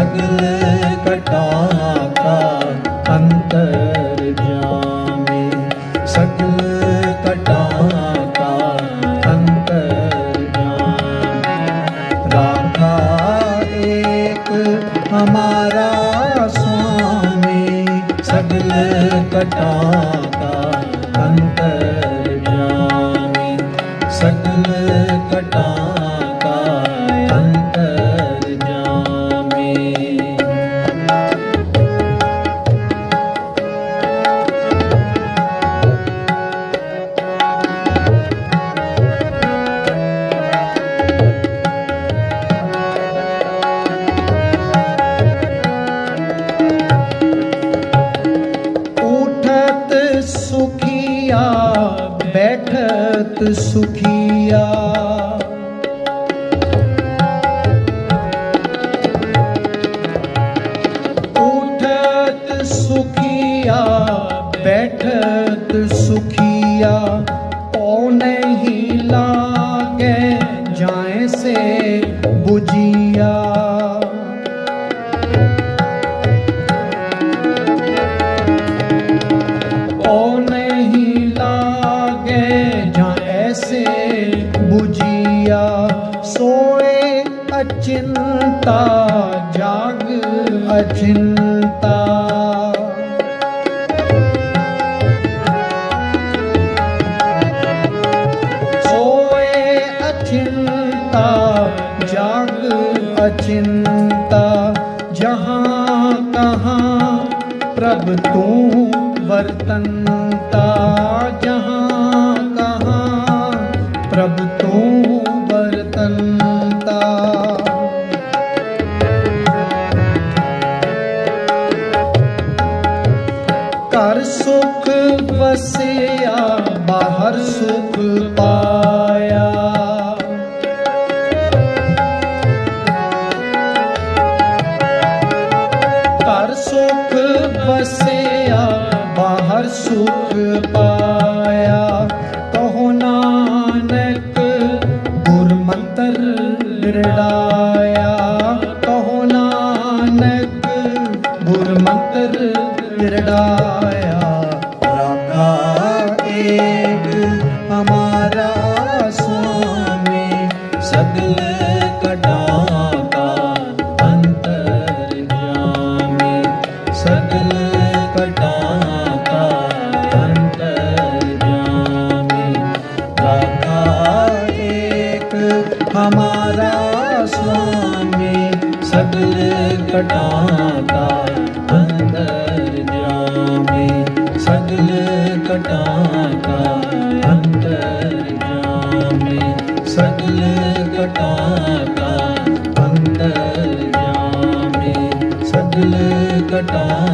ਸਗਲ ਕਟਾਂ ਕਾ ਸਗਲ ਕਟਾਂ ਕਾ ਅੰਤਰ ਜਾਮੇ ਹਮਾਰਾ ਸਗਲ ਕਟਾਂ ਅੰਤਰ ਬੈਠਤ ਸੁਖੀਆ। ਉਠਤ ਸੁਖੀਆ ਬੈਠਤ ਸੁਖੀ ਸੋਏ ਅਚਿੰਤਾ ਜਾਗ ਅਚਿੰਤਾ। ਸੋਏ ਅਚਿੰਤਾ ਜਾਗ ਅਚਿੰਤਾ, ਜਹਾਂ ਕਹਾਂ ਪ੍ਰਭ ਤੂੰ ਵਰਤਨਤਾ ਜਹਾਂ ਕਹਾਂ ਪ੍ਰਭ ਤੂੰ ਘਰ ਸੁਖ ਵਸਿਆ, ਬਾਹਰ ਸੁਖ ਪਾਇਆ। ਘਰ ਸੁਖ ਵਸਿਆ, ਬਾਹਰ ਸੁਖ ਪਾਇਆ। ਕਹੋ ਨਾਨਕ ਗੁਰ ਮੰਤਰ ਨਿਰੜਾਇਆ ਰਾਖਾ ਏਕ ਹਮਾਰਾ ਸੁਆਮੀ, ਸਗਲ ਕਟਾ ਕਾ ਅੰਤਰ ਜਾਮੇ ਸਗਲ ਕਟਾ ਕਾ ਅੰਤਰ ਜਾਮੇ ਰਾਖਾ ਏਕ ਹਮਾਰਾ ਸੁਆਮੀ, ਸਗਲ ਕਟਾ ਜਾਮੇ